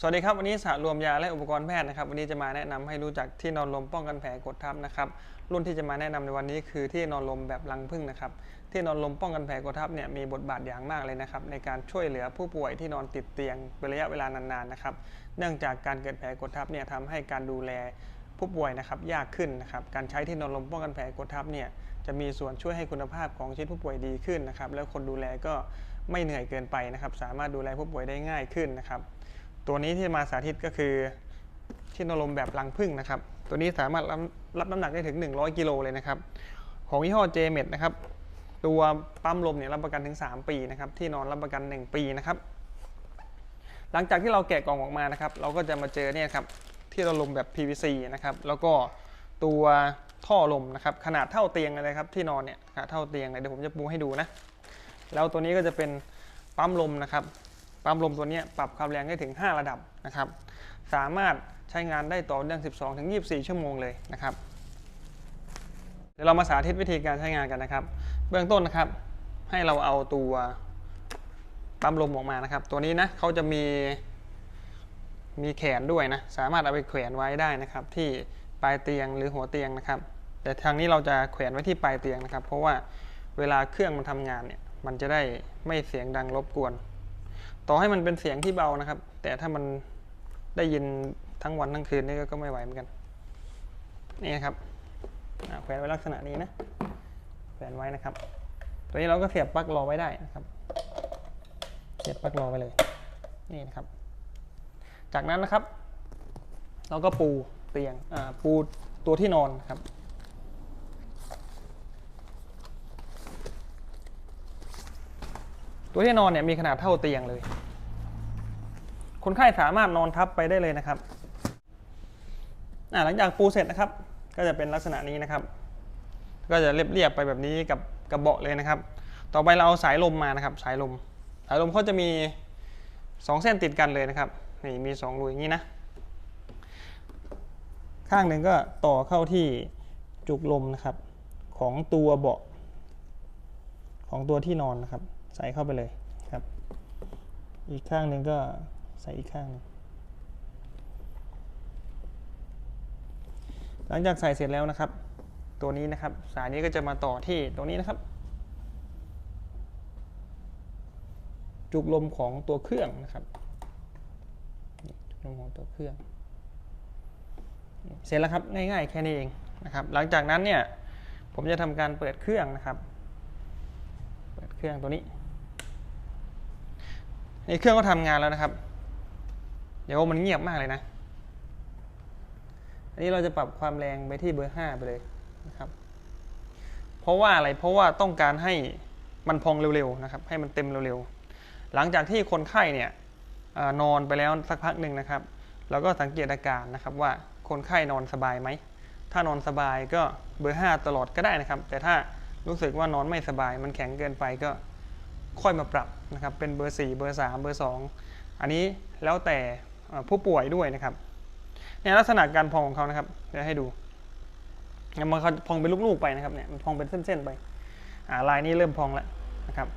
สวัสดีครับ วันนี้สารวมยาและอุปกรณ์แพทย์นะครับ วันนี้จะมาแนะนำให้รู้จักที่นอนลมป้องกันแผลกดทับนะครับ รุ่นที่จะมาแนะนำในวันนี้คือที่นอนลมแบบรังผึ้งนะครับ ที่นอนลมป้องกันแผลกดทับเนี่ยมีบทบาทอย่างมากเลยนะครับ ในการช่วยเหลือผู้ป่วยที่นอนติดเตียงเป็นระยะเวลานานๆนะครับ เนื่องจากการเกิดแผลกดทับเนี่ยทำให้การดูแลผู้ป่วยนะครับยากขึ้นนะครับ การใช้ที่นอนลมป้องกันแผลกดทับเนี่ยจะมีส่วนช่วยให้คุณภาพของชีวิตผู้ป่วยดีขึ้นนะครับ แล้วคนดูแลก็ไม่เหนื่อยเกินไปนะครับ สามารถดูแลผู้ป่วยได้ง่ายขึ้นนะครับ ตัวนี้ที่มาสาธิตก็คือที่นอนลมแบบรังผึ้งนะครับ ตัวนี้สามารถรับรับน้ำหนักได้ถึง 100 กิโลเลยนะครับ ของยี่ห้อเจเมดนะครับ ตัวปั๊มลมเนี่ยรับประกันถึง 3 ปีนะครับ ที่นอนรับประกัน 1 ปีนะครับ หลังจากที่เราแกะกล่องออกมานะครับ เราก็จะมาเจอเนี่ยครับที่นอนลมแบบ PVC นะครับ แล้วก็ตัวท่อลมนะครับ ขนาดเท่าเตียงเลยครับ ที่นอนเนี่ยขนาดเท่าเตียงเลยเดี๋ยวผมจะปูให้ดูนะ แล้วตัวนี้ก็จะเป็นปั๊มลมนะครับ ปั๊มลมตัวนี้ปรับความแรงได้ถึง 5 ระดับนะครับ สามารถใช้งานได้ต่อเนื่อง 12 ถึง 24 ชั่วโมงเลยนะครับ เดี๋ยวเรามาสาธิตวิธีการใช้งานกันนะครับ เบื้องต้นนะครับ ให้เราเอาตัวปั๊มลมออกมานะครับ ตัวนี้นะเขาจะมีมีแขนด้วยนะ สามารถเอาไปแขวนไว้ได้นะครับ ที่ปลายเตียงหรือหัวเตียงนะครับ แต่ทางนี้เราจะแขวนไว้ที่ปลายเตียงนะครับ เพราะว่าเวลาเครื่องมันทำงานเนี่ย มันจะได้ไม่เสียงดังรบกวน ต่อให้มันเป็นเสียงที่เบานะครับ แต่ถ้ามันได้ยินทั้งวันทั้งคืนนี่ก็ไม่ไหวเหมือนกัน นี่นะครับแขวนไว้ลักษณะนี้นะแขวนไว้นะครับ ตัวนี้เราก็เสียบปลั๊กรอไว้ได้นะครับ เสียบปลั๊กรอไว้เลย นี่นะครับ จากนั้นนะครับ เราก็ปูเตียงปูตัวที่นอนนครับ ตัวที่นอนเนี่ยมีขนาดเท่าเตียงเลย คนไข้สามารถนอนทับไปได้เลยนะครับหลังจากปูเสร็จนะครับ ก็จะเป็นลักษณะนี้นะครับ ก็จะเรียบๆไปแบบนี้กับกระเบาะเลยนะครับ ต่อไปเราเอาสายลมมานะครับ สายลม สายลมเขาจะมี 2 เส้นติดกันเลยนะครับนี่มี2รูอย่างนี้นะ ข้างหนึ่งก็ต่อเข้าที่จุกลมนะครับ ของตัวเบาะ ของตัวที่นอนนะครับ ใส่เข้าไปเลยครับ อีกข้างหนึ่งก็ใส่อีกข้างหนึ่งหลังจากใส่เสร็จแล้วนะครับ ตัวนี้นะครับ สายนี้ก็จะมาต่อที่ตรงนี้นะครับ จุกลมของตัวเครื่องนะครับจุกลมของตัวเครื่อง เสร็จแล้วครับง่ายๆแค่นี้เองนะครับ หลังจากนั้นเนี่ยผมจะทำการเปิดเครื่องนะครับ เปิดเครื่องตัวนี้ นี่เครื่องก็ทำงานแล้วนะครับ เดี๋ยวมันเงียบมากเลยนะ อันนี้เราจะปรับความแรงไปที่เบอร์5ไปเลยนะครับ เพราะว่าอะไร เพราะว่าต้องการให้มันพองเร็วๆนะครับ ให้มันเต็มเร็วๆ หลังจากที่คนไข้เนี่ยอนอนไปแล้วสักพักหนึ่งนะครับ เราก็สังเกตอาการนะครับว่าคนไข้นอนสบายไหม ถ้านอนสบายก็เบอร์ 5 ตลอดก็ได้นะครับ แต่ถ้ารู้สึกว่านอนไม่สบายมันแข็งเกินไปก็ ค่อยมาปรับนะครับเป็นเบอร์ 4 เบอร์ 3 เบอร์ 2 อันนี้แล้วแต่ผู้ป่วยด้วยนะครับเนี่ยลักษณะการพองของเขานะครับเดี๋ยวให้ดูเนี่ยมันพองเป็นลูกๆไปนะครับเนี่ยมันพองเป็นเส้นๆไปอ่าลายนี้เริ่มพองแล้วนะครับ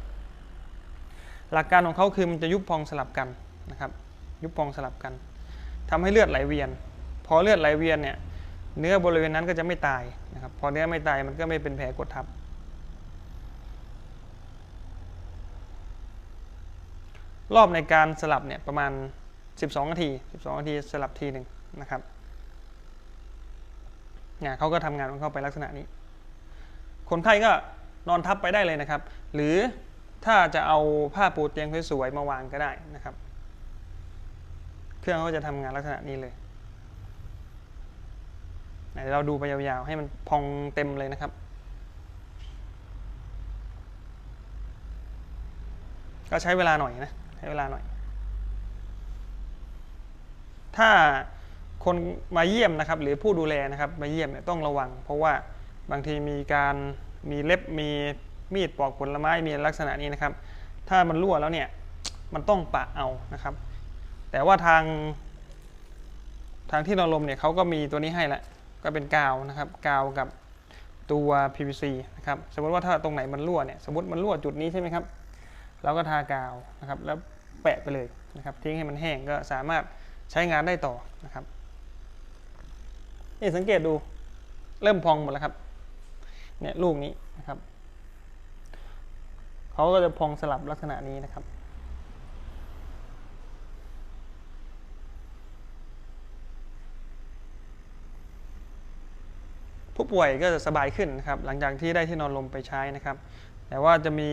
หลักการของเขาคือมันจะยุบพองสลับกันนะครับ ยุบพองสลับกันทำให้เลือดไหลเวียน พอเลือดไหลเวียนเนี่ยเนื้อบริเวณนั้นก็จะไม่ตายนะครับ พอเนื้อไม่ตายมันก็ไม่เป็นแผลกดทับ รอบในการสลับเนี่ยประมาณ 12 นาที 12 นาทีสลับทีหนึ่งนะครับเนี่ยเขาก็ทำงานของเขาไปลักษณะนี้ คนไข้ก็นอนทับไปได้เลยนะครับ หรือถ้าจะเอาผ้าปูเตียงสวยๆมาวางก็ได้นะครับ เครื่องเขาจะทำงานลักษณะนี้เลยไหนเราดูไปยาวๆ ให้มันพองเต็มเลยนะครับ ก็ใช้เวลาหน่อยนะ ใช้เวลาหน่อย ถ้าคนมาเยี่ยมนะครับ หรือผู้ดูแลนะครับมาเยี่ยมเนี่ยต้องระวัง เพราะว่าบางทีมีการมีเล็บมีมีดปอกผลไม้มีลักษณะนี้นะครับ ถ้ามันรั่วแล้วเนี่ยมันต้องปะเอานะครับ แต่ว่าทาง ทางที่นอนลมเนี่ยเขาก็มีตัวนี้ให้แล้วก็เป็นกาวนะครับกาวกับตัว PVC นะครับ สมมติว่าถ้าตรงไหนมันรั่วเนี่ย สมมติมันรั่วจุดนี้ใช่ไหมครับ เราก็ทากาวนะครับแล้วแปะไปเลยนะครับทิ้งให้มันแห้งก็สามารถใช้งานได้ต่อนะครับนี่สังเกตดูเริ่มพองหมดแล้วครับเนี่ยลูกนี้นะครับเขาก็จะพองสลับลักษณะนี้นะครับผู้ป่วยก็จะสบายขึ้นนะครับหลังจากที่ได้ที่นอนลมไปใช้นะครับ แต่ว่าจะมี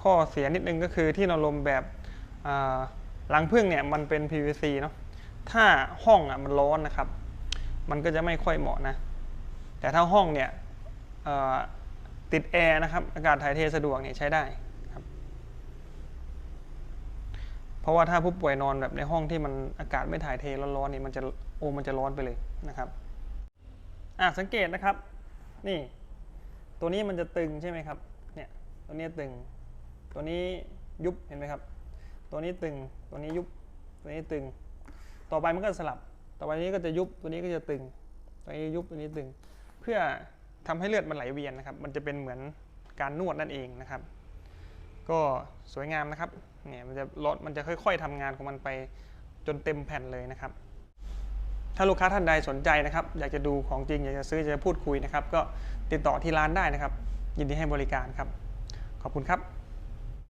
ข้อเสียนิดนึงก็คือที่นอนลมแบบอ่ารังผึ้งเนี่ยมันเป็น PVC เนาะถ้าห้องอะมันร้อนนะครับ มันก็จะไม่ค่อยเหมาะนะ แต่ถ้าห้องเนี่ยติดแอร์นะครับ อากาศถ่ายเทสะดวกเนี่ยใช้ได้ครับ เพราะว่าถ้าผู้ป่วยนอนแบบในห้องที่มันอากาศไม่ถ่ายเทร้อนๆนี่มันจะโอ้มันจะร้อนไปเลยนะครับอะสังเกตนะครับ นี่ ตัวนี้มันจะตึงใช่ไหมครับ เนี่ย ตัวนี้ตึง ตัวนี้ยุบเห็นไหมครับ ตัวนี้ตึงตัวนี้ยุบตัวนี้ตึง ต่อไปมันก็สลับ ต่อไปนี้ก็จะยุบตัวนี้ก็จะตึง ตัวนี้ยุบตัวนี้ตึง เพื่อทำให้เลือดมันไหลเวียนนะครับ มันจะเป็นเหมือนการนวดนั่นเองนะครับ ก็สวยงามนะครับเนี่ยมันจะลดมันจะค่อย ๆทำงานของมันไปจนเต็มแผ่นเลยนะครับถ้าลูกค้าท่านใดสนใจนะครับ อยากจะดูของจริง อยากจะซื้ออยากจะพูดคุยนะครับ ก็ติดต่อที่ร้านได้นะครับ ยินดีให้บริการครับ ขอบคุณครับ